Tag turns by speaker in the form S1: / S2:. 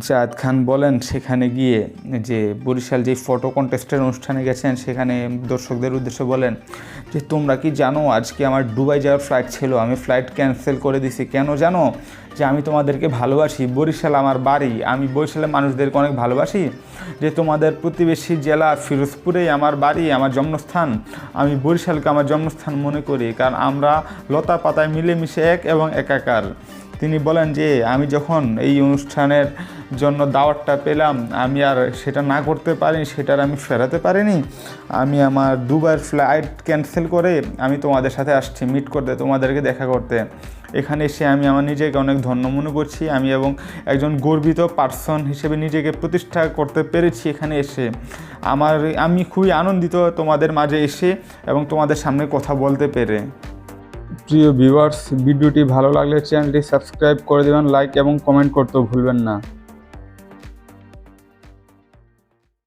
S1: জায়দ খান বলেন, সেখানে গিয়ে যে বরিশাল যে ফটো কন্টেস্টের অনুষ্ঠানে গেছেন, সেখানে দর্শকদের উদ্দেশ্যে বলেন যে, তোমরা কি জানো, আজকে আমার দুবাই যাওয়ার ফ্লাইট ছিল, আমি ফ্লাইট ক্যান্সেল করে দিছি। কেন জানো? যে, আমি তোমাদেরকে ভালোবাসি, বরিশাল আমার বাড়ি, আমি বরিশালের মানুষদেরকে অনেক ভালোবাসি। যে, তোমাদের প্রতিবেশী জেলা ফিরোজপুরেই আমার বাড়ি, আমার জন্মস্থান, আমি বরিশালকে আমার জন্মস্থান মনে করি, কারণ আমরা লতা পাতায় মিলেমিশে এক এবং একাকার। তিনি বলেন যে, আমি যখন এই অনুষ্ঠানের জন্য দাওয়াতটা পেলাম। আমি আর সেটা না করতে পারিনি, সেটার আমি ফেরাতে পারিনি। আমি আমার দুবার ফ্লাইট ক্যান্সেল করে আমি তোমাদের সাথে আসছি মিট করতে, তোমাদেরকে দেখা করতে। এখানে এসে আমি আমার নিজেকে অনেক ধন্য মনে করছি। আমি এবং একজন গর্বিত পার্সন হিসেবে নিজেকে প্রতিষ্ঠা করতে পেরেছি এখানে এসে। আমার, আমি খুবই আনন্দিত তোমাদের মাঝে এসে এবং তোমাদের সামনে কথা বলতে পেরে। প্রিয় ভিউয়ার্স ভিডিওটি ভালো লাগলে চ্যানেলটি সাবস্ক্রাইব করে দেবেন লাইক এবং কমেন্ট করতেও ভুলবেন না।